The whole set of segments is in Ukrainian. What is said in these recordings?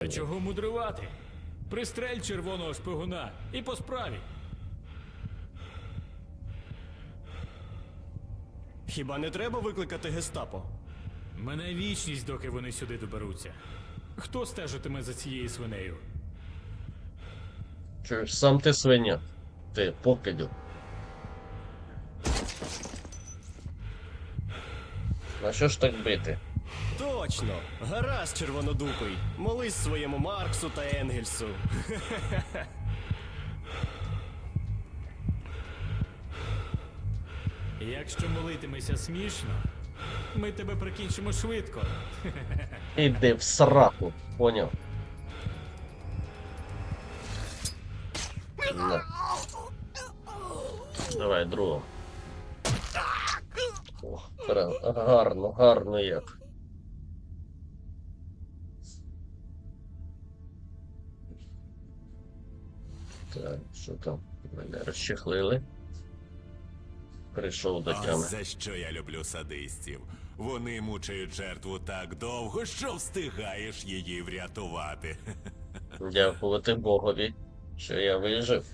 А чого мудрувати? Пристрель червоного шпигуна і по справі. Хіба не треба викликати гестапо? Мене вічність, доки вони сюди доберуться. Хто стежитиме за цією свинею? Чуєш, сам ти свиня. Ти покидю. На що ж так бити? Точно! Гаразд, червонодупий. Молись своєму Марксу та Енгельсу. Якщо молитимеся смішно, ми тебе прикінчимо швидко. Іди в сраку, поняв? На. Давай, другого. О, гарно, гарно як. Що там? Мене розчехлили. Прийшов до тями. за що я люблю садистів. Вони мучають жертву так довго, що встигаєш її врятувати. Дякувати Богові, що я вижив.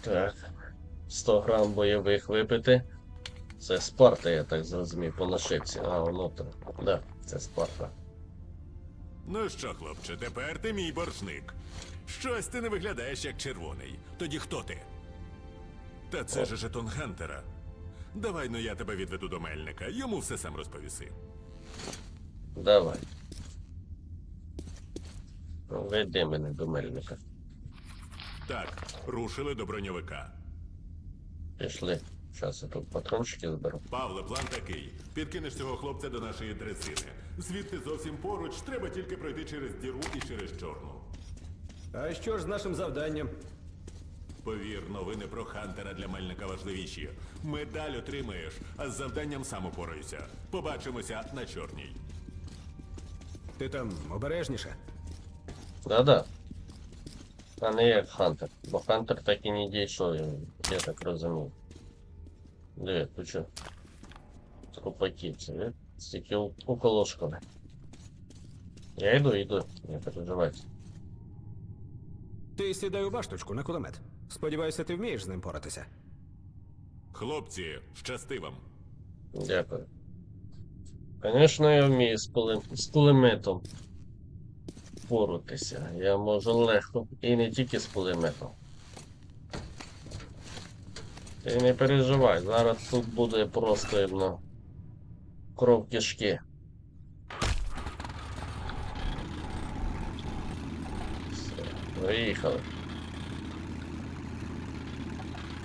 Так. 100 грам бойових випити. Це Спарта, я так зрозумів, по нашивці. А, воно там. Да, це Спарта. Ну що, хлопче, тепер ти мій боржник. Щось ти не виглядаєш як червоний. Тоді хто ти? Та це ж жетон Хантера. Давай ну я тебе відведу до мельника, йому все сам розповіси. Давай. Веди мене до мельника. Так, рушили до броньовика. Пішли. Зараз я тут патрончики зберу. Павле, план такий. Підкинеш цього хлопця до нашої дресини. Звідти зовсім поруч, треба тільки пройти через діру і через чорну. А що ж з нашим завданням? Повір, новини про Хантера для мельника важливіші. Медаль отримаєш, а з завданням сам упораюся. Побачимося на чорній. Ти там обережніше. Да-да. А не як Хантер. Бо Хантер так і не дійшов, я- я так розумію. Тут що? Трупаки, це ви? Стільки уколошками. Я йду, йду, не переживайте. Ти сідай у башточку на кулемет. Сподіваюся, ти вмієш з ним поратися. Хлопці, щасти вам. Дякую. Звісно, я вмію з, кулем... з кулеметом порутися. Я можу легко. І не тільки з кулеметом. Ти не переживай, зараз тут буде просто іменно кров кишки. Все, Виїхали.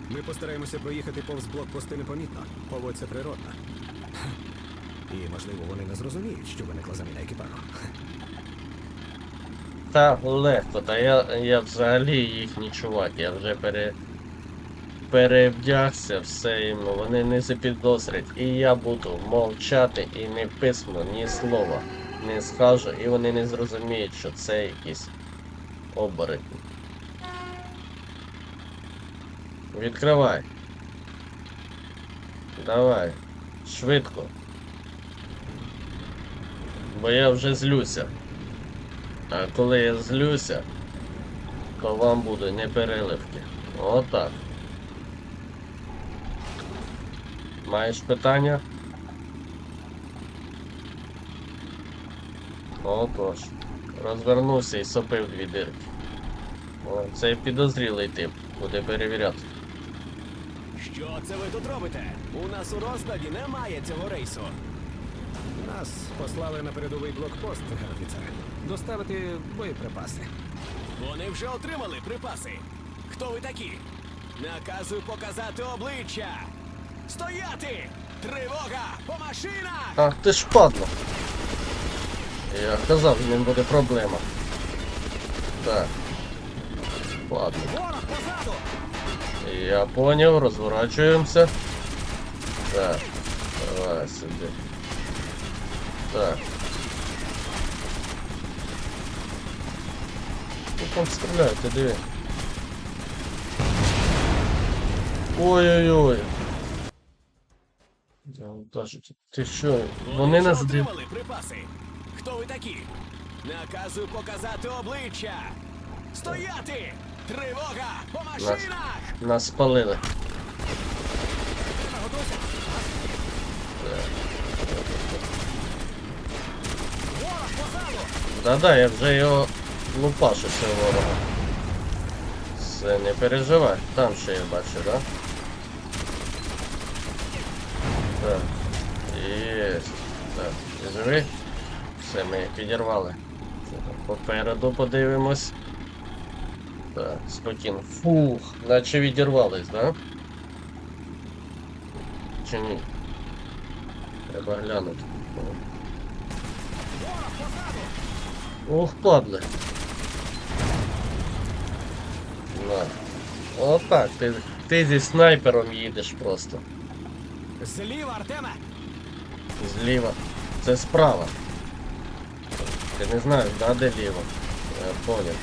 Ми постараємося проїхати повз блокпости непомітно. Поводься природно. І, можливо, вони не зрозуміють, що виникла заміна екіпажу. Та легко, та я, я взагалі їх не чувак, я вже пере, перевдягся, все їм, вони не запідозрять. І я буду мовчати і не письмо, ні слова не скажу, і вони не зрозуміють, що це якісь оборотні. Відкривай. Давай. Швидко. Бо я вже злюся. А коли я злюся, то вам буде не переливки. Отак. Маєш питання? Отож. Розвернувся і сопив дві дирки. О, цей підозрілий тип буде перевіряти. Що це ви тут робите? У нас у розкладі немає цього рейсу. Нас послали на передовий блокпост, офіцере. Доставити боєприпаси. Вони вже отримали припаси. Хто ви такі? Наказую показати обличчя. Стояти! Тривога! По машинах! Ах ти ж падла. Я казав, ним буде проблема. Так. Ладно. Ворог позаду! Я понял, разворачиваемся. Так, давай сюда. Так. Ну там стріляють, ти. Ой-ой-ой. Вам Ти що? Вони нас див... отримали припаси. Хто ви такі? Наказую показати обличчя. Стояти! Тривога! По машинах! Нас спалили. Ворог! Да-да, я вже його лупашу цього ворога. Все, не переживай. Там ще я бачу, да? Так. Єсть. Так, ти? Все, ми їх підірвали. Попереду подивимось. Так, спокійно. Фух, наче відірвались, да? Чи ні? Треба глянути. Ух, падли. На. Отак, ти, ти зі снайпером їдеш просто. Зліва, Артеме! Зліва. Це справа. Ти не знаєш, да, де ліво? Я понял.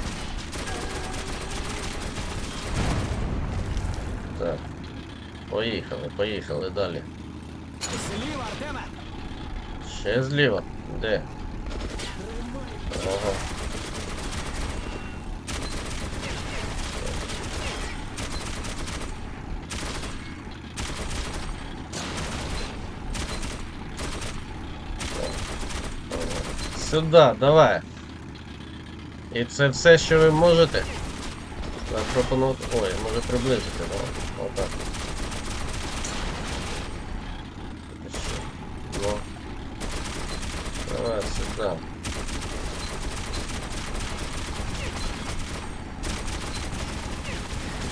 Так. Поїхали, поїхали далі. Зліва, Артема! Ще зліва. Де? Сюди, давай. І це все, що ви можете? Запропонувати. Ой, може приблизити, давай. Отак. Ну. Давай сюда.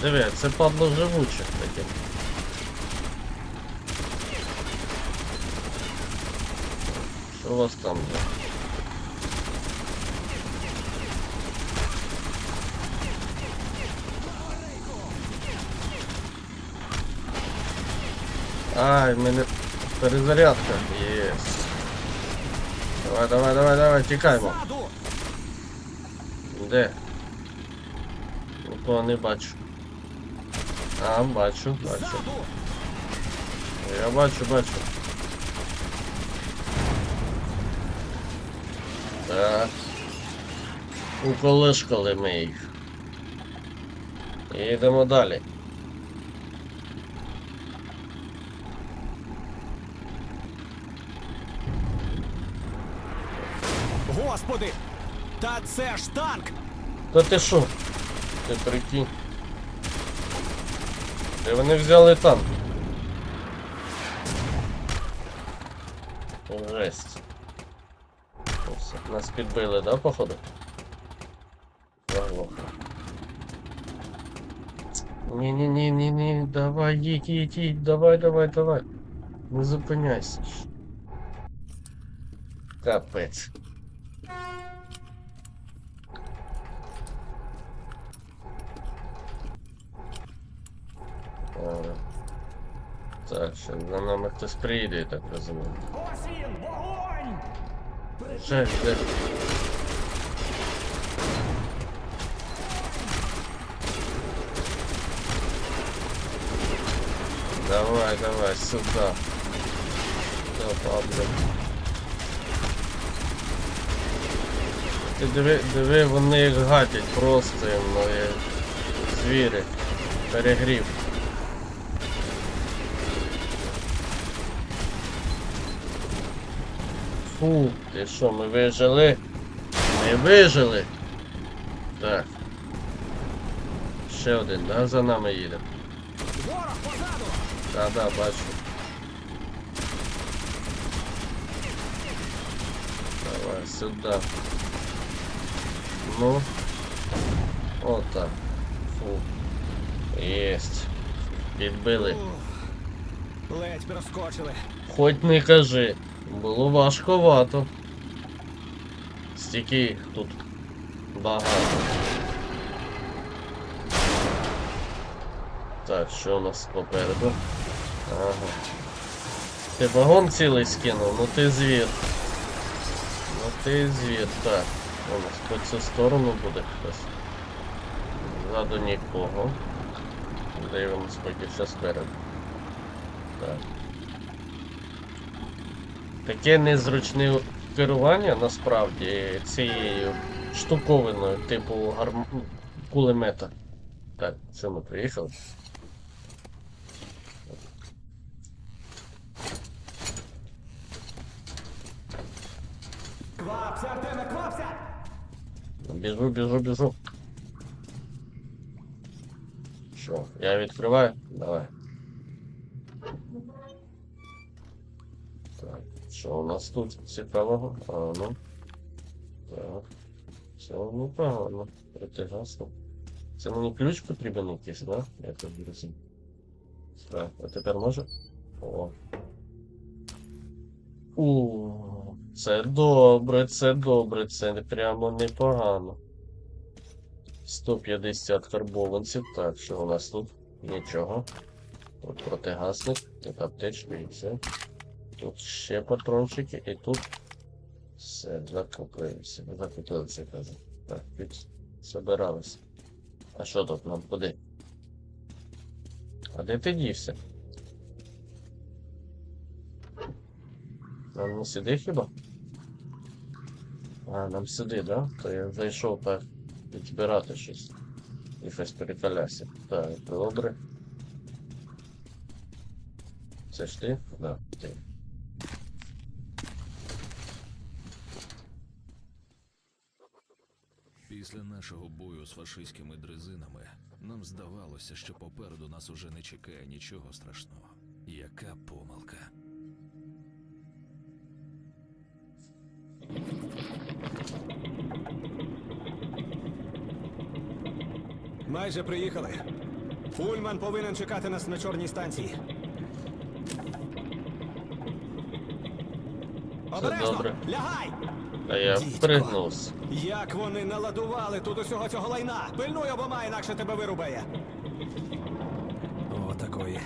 Диви, це падло живуче таке. Що у вас там? є? Ай, мене перезарядка. Єс. Давай, давай, давай, давай, тікаймо. Де? Нікого не бачу. А, бачу, бачу. Я бачу, бачу. Так. Уколишкали ми їх. І йдемо далі. Господи! Та це ж танк! Та ти що? Ти прикинь. Де вони взяли танк? Жесть. Ну все, Нас підбили, да, походу? Заглохло. Ні-ні-ні-ні-ні, давай, їдь, їдь, їдь, давай, давай, давай. Не зупиняйся. ж. Капець. Так, що за нами хтось приїде, я так розумію. Ось він! Вогонь! Ще, де? Давай, давай, сюда. Да, падла. Ти диви, диви, вони їх гатять просто ну, як звірі. Перегрів. Фу, ти що, ми вижили? Ми вижили. Так. Ще один, да, за нами їде. Позаду! Да, бачу. Давай сюда. Ну. Вот так. Фу. Есть. Підбили. Ледь проскочили. Хоч не кажи. Було важковато. Стільки їх тут багато. Так, що у нас попереду? Ага. Ти вагон цілий скинув, ну ти звір. Ну ти звір, так. У нас по цю сторону буде хтось. Ззаду нікого. Дивимось поки що спереду. Так. Таке незручне керування насправді цією штуковиною, типу гарм... кулемета. Так, це ми приїхали. Квапся, Артеме, квапся! Біжу, біжу, біжу. Що, я відкриваю? Давай. Що у нас тут цікавого? А, ну. Так. Все непогано. Притигасно. Це мені ключ потрібен якийсь, да? Я так розумію. Так, а тепер може? О. У, це добре, це добре, це прямо непогано. 150 карбованців. Так, що у нас тут? Нічого. Тут протигасник, тут аптечка і все. Тут ще патрончики, і тут все, закупилися. Закупилися, кажу. Так, тут собиралися. А що тут нам куди? А де ти дівся? Нам не сюди хіба? А, нам сюди, да? То я зайшов так підбирати щось. І щось перекалявся. Так, добре. Це ж ти? Да, ти. Після нашого бою з фашистськими дрезинами нам здавалося, що попереду нас уже не чекає нічого страшного. Яка помилка. Майже приїхали. Фульман повинен чекати нас на чорній станції. Обережно! добре. Лягай! А я Дідько. впригнувся. Як вони наладували тут усього цього лайна? Пильнуй обома, інакше тебе вирубає. О, такої.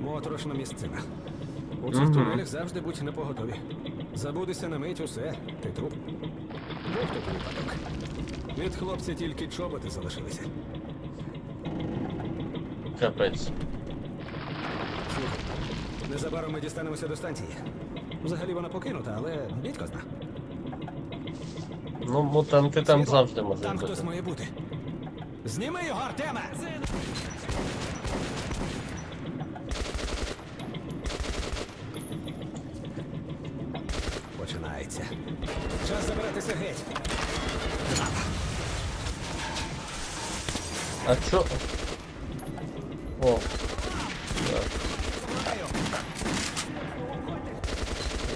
Моторошна місцина. У цих Мгм. тунелях завжди будь напоготові. Забудешся на мить усе, ти труп. Був тут випадок. Від хлопця тільки чоботи залишилися. Капець. Слухай, незабаром ми дістанемося до станції. Взагалі вона покинута, але дідько зна. Ну, мутанти там Світло, завжди можуть Там бути. хтось має бути. Зніми його, Артеме! Починається. Час забиратися геть. А чо? О. Так.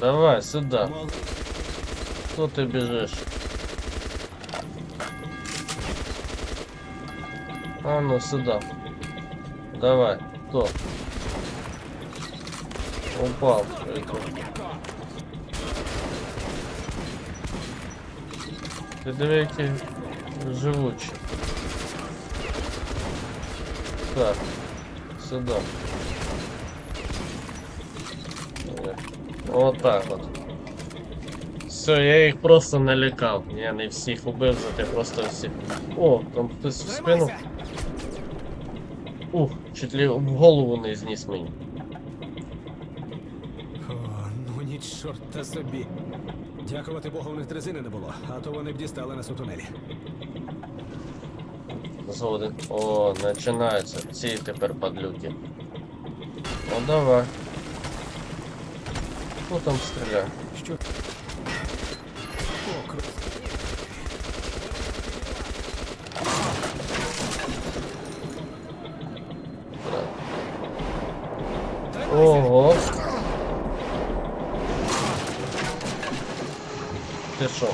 Давай, сюда. Мол, Хто ти біжиш? А ну сюда. Давай, хто? Упав. Прикол. Ти диви, які живучі. Так, сюда. Е, Вот так от. Все, я їх просто налякав. Я не всіх убив, зате просто всіх. О, там хтось в спину. Ух, чуть ли в голову не зніс мені. О, ну ніч чорта собі. Дякувати Богу, у них дрезини не було, а то вони б дістали нас у тунелі. Згоден. О, починаються ці тепер падлюки. Ну давай. Ну там стріляй. Що? О. Тримайся! Ого. Ти що?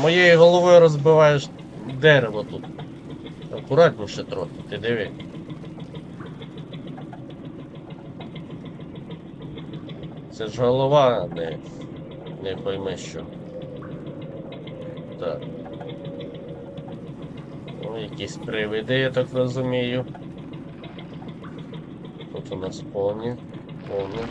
Моєю головою розбиваєш дерево тут. Акуратніше трохи, ти диви. Це ж голова, не, не пойми що. Так. Ну, якісь привиди, я так розумію. Тут у нас повні, повні.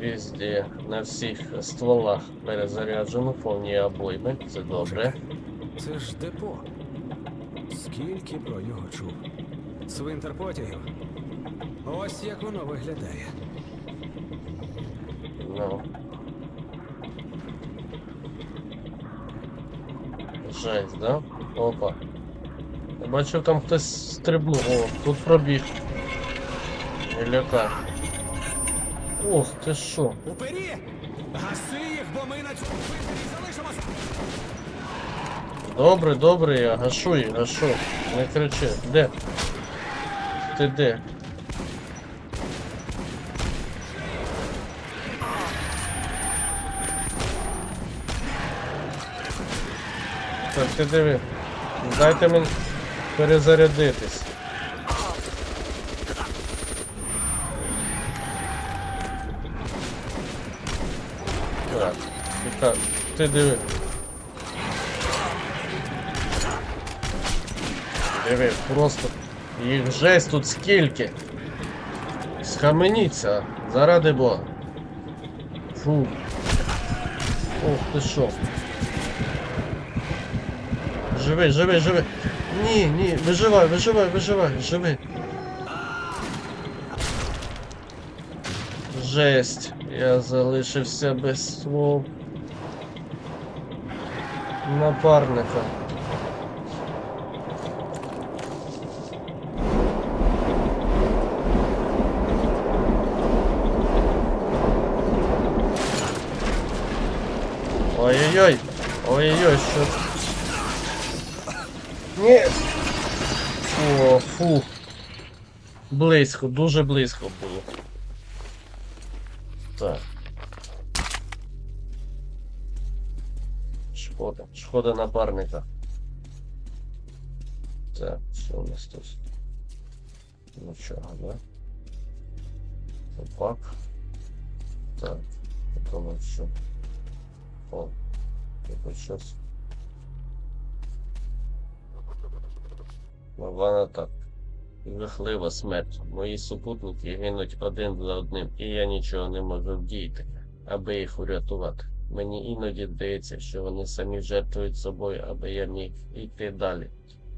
Везде, на всіх стволах перезаряджено, повні обойми, це добре. Це ж депо. Скільки про нього чув. Свинтер потягів. Ось як воно виглядає. Ну. Жесть, да? Опа. Я бачив там хтось стрибнув, О, тут пробіг. Міляка. Ох, ты, шо. Упері! Гаси их, бо мы на Добрый, добрый, я гашу їх, гашу. Не кричи. Де? Ты де? Так, ти диви. Дайте мені перезарядитись. Так, так, ти диви. Диви, просто їх жесть тут скільки. Схаменіться, заради Бога. Фу. Ох ти що. Живи, живи, живи. Ні, ні, виживай, виживай, виживай, живи. Жесть, я залишився без свого напарника. Ой-ой-ой! Ой-ой-ой, що. Ні. О, фу. Близько, дуже близько було. Так. Шкода. Шкода напарника. Так, що у нас тут? Нічого, да? Опак. Так, потім що? О, якось щось. Вона так. Жахлива смерть. Мої супутники гинуть один за одним, і я нічого не можу вдіяти, аби їх урятувати. Мені іноді здається, що вони самі жертвують собою, аби я міг йти далі.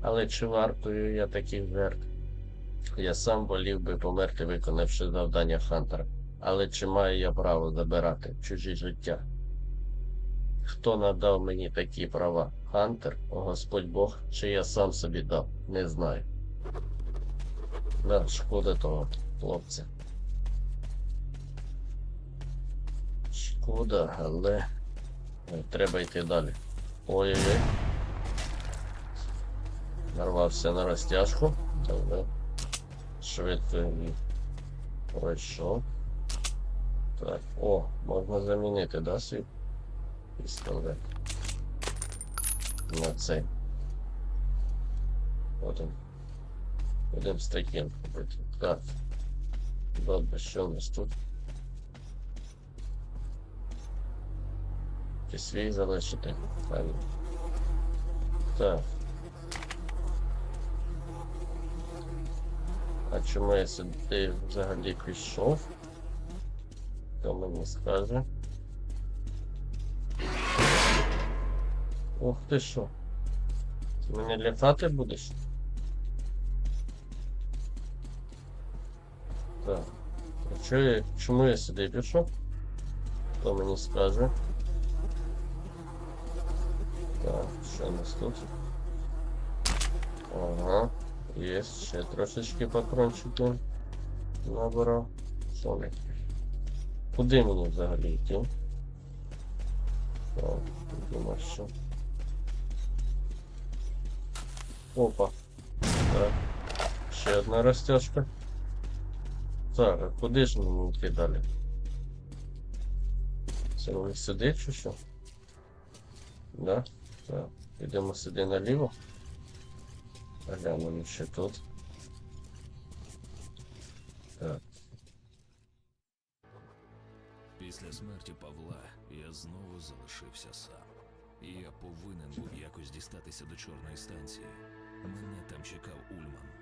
Але чи вартую я таких жертв? Я сам волів би померти, виконавши завдання Хантера. Але чи маю я право забирати чужі життя? Хто надав мені такі права? Хантер, Господь Бог, чи я сам собі дав? Не знаю. Да, шкода того хлопця. Шкода, але треба йти далі. Ой-ой-ой. Нарвався на розтяжку. Добре. Швидко пройшов. Так, о, можна замінити, да, свій пістолет? На цей. Потім. Будемо з таким робити. Так. Добре, що у нас тут? Чи свій залишити? Правильно. Так. А чому я сюди взагалі пішов? Хто мені скаже? Ух ти що? Ти мене лякати будеш? Так. А чо я, чому я сюди пішов? Хто мені скаже? Так, що у нас тут? Ага, є ще трошечки патрончики набирав. Що ми? Куди мені взагалі йти? Так, думаю, що. Опа. Так. Ще одна розтяжка. Так, а куди ж мені йти далі? Це ми сюди чи що? Да? Так. Йдемо сюди наліво. Глянемо ще тут. Так. Після смерті Павла я знову залишився сам. І я повинен був якось дістатися до чорної станції. Мене там чекав Ульман.